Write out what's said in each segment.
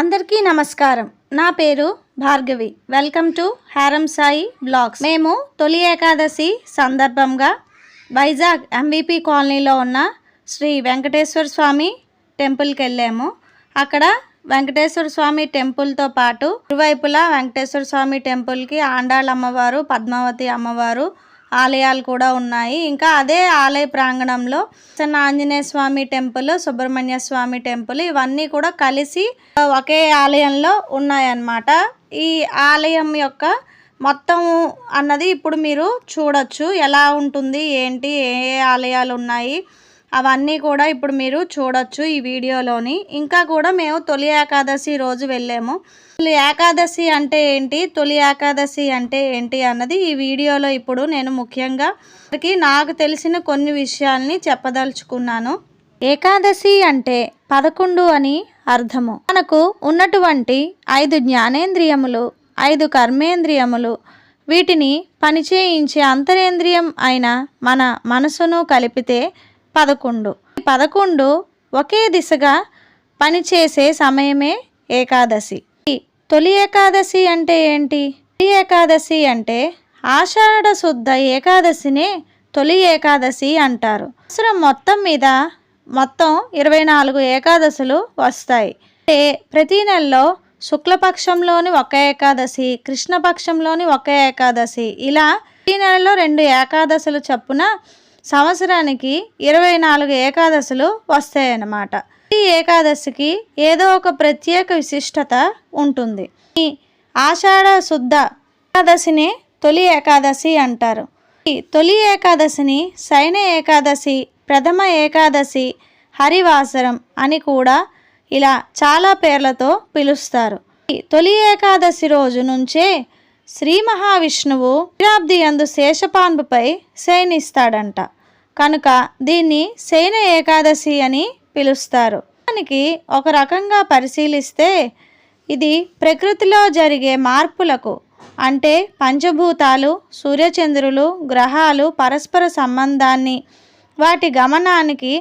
అందరికీ నమస్కారం. నా పేరు భార్గవి. వెల్కమ్ టు హారం సాయి బ్లాగ్స్. మేము తొలి ఏకాదశి సందర్భంగా వైజాగ్ ఎంవిపి కాలనీలో ఉన్న శ్రీ వెంకటేశ్వర స్వామి టెంపుల్కి వెళ్ళాము. అక్కడ వెంకటేశ్వర స్వామి టెంపుల్తో పాటు ఇరువైపులా వెంకటేశ్వర స్వామి టెంపుల్కి ఆండాళ్ళ అమ్మవారు పద్మావతి అమ్మవారు ఆలయాలు కూడా ఉన్నాయి. ఇంకా అదే ఆలయ ప్రాంగణంలో చిన్న ఆంజనేయ స్వామి టెంపుల్ సుబ్రహ్మణ్య స్వామి టెంపుల్ ఇవన్నీ కూడా కలిసి ఒకే ఆలయంలో ఉన్నాయన్నమాట. ఈ ఆలయం యొక్క మొత్తం అన్నది ఇప్పుడు మీరు చూడొచ్చు. ఎలా ఉంటుంది ఏంటి ఏ ఏ ఆలయాలు ఉన్నాయి అవన్నీ కూడా ఇప్పుడు మీరు చూడొచ్చు ఈ వీడియోలోని. ఇంకా కూడా మేము తొలి ఏకాదశి రోజు వెళ్ళాము. అసలు ఏకాదశి అంటే ఏంటి? తొలి ఏకాదశి అంటే ఏంటి అన్నది ఈ వీడియోలో ఇప్పుడు నేను ముఖ్యంగా నాకు తెలిసిన కొన్ని విషయాల్ని చెప్పదలుచుకున్నాను. ఏకాదశి అంటే పదకొండు అని అర్థము. మనకు ఉన్నటువంటి ఐదు జ్ఞానేంద్రియములు ఐదు కర్మేంద్రియములు వీటిని పనిచేయించే అంతరేంద్రియం అయిన మన మనసును కలిపితే పదకొండు. ఈ పదకొండు ఒకే దిశగా పనిచేసే సమయమే ఏకాదశి. తొలి ఏకాదశి అంటే ఏంటి? తొలి ఏకాదశి అంటే ఆషాఢ శుద్ధ ఏకాదశినే తొలి ఏకాదశి అంటారు. సంవత్సరం మొత్తం మీద మొత్తం ఇరవై నాలుగు ఏకాదశులు వస్తాయి. అంటే ప్రతి నెలలో శుక్లపక్షంలోని ఒక ఏకాదశి కృష్ణపక్షంలోని ఒక ఏకాదశి ఇలా ప్రతి నెలలో రెండు ఏకాదశులు చప్పున సంవత్సరానికి ఇరవై నాలుగు ఏకాదశులు వస్తాయన్నమాట. ఈ ఏకాదశికి ఏదో ఒక ప్రత్యేక విశిష్టత ఉంటుంది. ఈ ఆషాఢ శుద్ధ ఏకాదశిని తొలి ఏకాదశి అంటారు. ఈ తొలి ఏకాదశిని శయన ఏకాదశి ప్రథమ ఏకాదశి హరివాసరం అని కూడా ఇలా చాలా పేర్లతో పిలుస్తారు. ఈ తొలి ఏకాదశి రోజు నుంచే శ్రీ మహావిష్ణువు క్షీరాబ్ది యందు శేషపాన్పుపై శయనిస్తాడంట. కనుక దీన్ని శయన ఏకాదశి అని పిలుస్తారు. దానికి ఒక రకంగా పరిశీలిస్తే ఇది ప్రకృతిలో జరిగే మార్పులకు అంటే పంచభూతాలు సూర్యచంద్రులు గ్రహాలు పరస్పర సంబంధాన్ని వాటి గమనానికి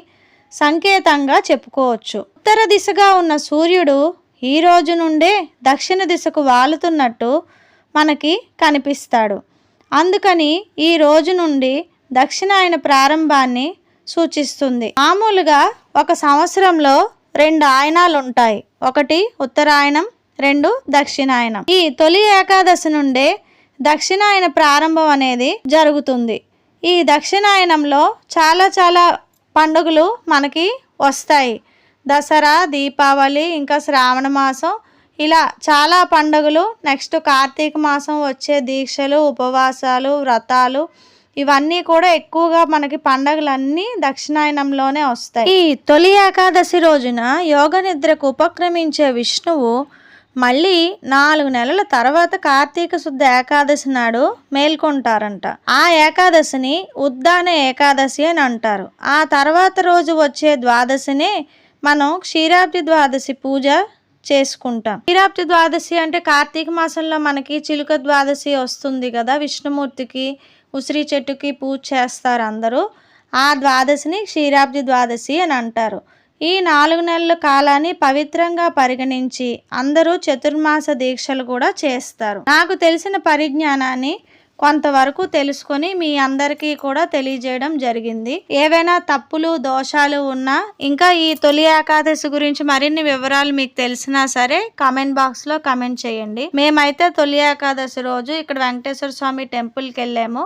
సంకేతంగా చెప్పుకోవచ్చు. ఉత్తర దిశగా ఉన్న సూర్యుడు ఈ రోజు నుండే దక్షిణ దిశకు వాలుతున్నట్టు మనకి కనిపిస్తాడు. అందుకని ఈ రోజు నుండి దక్షిణాయన ప్రారంభాన్ని సూచిస్తుంది. మామూలుగా ఒక సంవత్సరంలో రెండు ఆయనాలు ఉంటాయి ఒకటి ఉత్తరాయణం రెండు దక్షిణాయనం. ఈ తొలి ఏకాదశి నుండే దక్షిణాయన ప్రారంభం అనేది జరుగుతుంది. ఈ దక్షిణాయనంలో చాలా చాలా పండుగలు మనకి వస్తాయి. దసరా దీపావళి ఇంకా శ్రావణ మాసం ఇలా చాలా పండుగలు నెక్స్ట్ కార్తీక మాసం వచ్చే దీక్షలు ఉపవాసాలు వ్రతాలు ఇవన్నీ కూడా ఎక్కువగా మనకి పండగలన్నీ దక్షిణాయనంలోనే వస్తాయి. ఈ తొలి ఏకాదశి రోజున యోగ నిద్రకు ఉపక్రమించే విష్ణువు మళ్ళీ నాలుగు నెలల తర్వాత కార్తీక శుద్ధ ఏకాదశి నాడు మేల్కొంటారంట. ఆ ఏకాదశిని ఉద్దాన ఏకాదశి అని అంటారు. ఆ తర్వాత రోజు వచ్చే ద్వాదశినే మనం క్షీరాబ్ది ద్వాదశి పూజ చేసుకుంటాం. క్షీరాబ్ది ద్వాదశి అంటే కార్తీక మాసంలో మనకి చిలుక ద్వాదశి వస్తుంది కదా విష్ణుమూర్తికి ఉసిరి చెట్టుకి పూజ చేస్తారు అందరూ. ఆ ద్వాదశిని క్షీరాబ్ది ద్వాదశి అని అంటారు. ఈ నాలుగు నెలల కాలాన్ని పవిత్రంగా పరిగణించి అందరూ చతుర్మాస దీక్షలు కూడా చేస్తారు. నాకు తెలిసిన పరిజ్ఞానాన్ని కొంతవరకు తెలుసుకొని మీ అందరికీ కూడా తెలియజేయడం జరిగింది. ఏవైనా తప్పులు దోషాలు ఉన్నా ఇంకా ఈ తొలి ఏకాదశి గురించి మరిన్ని వివరాలు మీకు తెలిసినా సరే కామెంట్ బాక్స్లో కామెంట్ చేయండి. మేమైతే తొలి ఏకాదశి రోజు ఇక్కడ వెంకటేశ్వర స్వామి టెంపుల్కి వెళ్ళాము.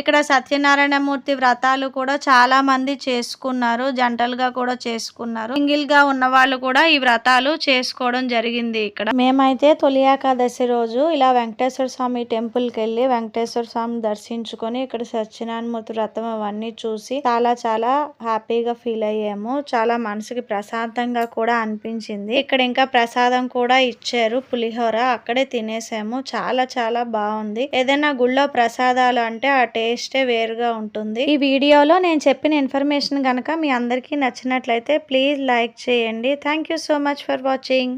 ఇక్కడ సత్యనారాయణమూర్తి వ్రతాలు కూడా చాలా మంది చేసుకున్నారు జంటలుగా కూడా చేసుకున్నారు. సింగిల్గా ఉన్న వాళ్ళు కూడా ఈ వ్రతాలు చేసుకోవడం జరిగింది ఇక్కడ. మేమైతే తొలి ఏకాదశి రోజు ఇలా వెంకటేశ్వర స్వామి టెంపుల్కి వెళ్ళి వెంకటేశ్వర స్వామి దర్శించుకొని ఇక్కడ సత్యనారాయణమూర్తి వ్రతం అవన్నీ చూసి చాలా చాలా హ్యాపీగా ఫీల్ అయ్యాము. చాలా మనసుకి ప్రశాంతంగా కూడా అనిపించింది. ఇక్కడ ఇంకా ప్రసాదం కూడా ఇచ్చారు పులిహోర అక్కడే తినేసాము. చాలా చాలా బాగుంది. ఏదైనా గుళ్ళో ప్రసాదాలు అంటే ఆ టేస్టే వేరుగా ఉంటుంది. ఈ వీడియోలో నేను చెప్పిన ఇన్ఫర్మేషన్ కనుక మీ అందరికీ నచ్చినట్లయితే ప్లీజ్ లైక్ చేయండి. Thank you so much for watching.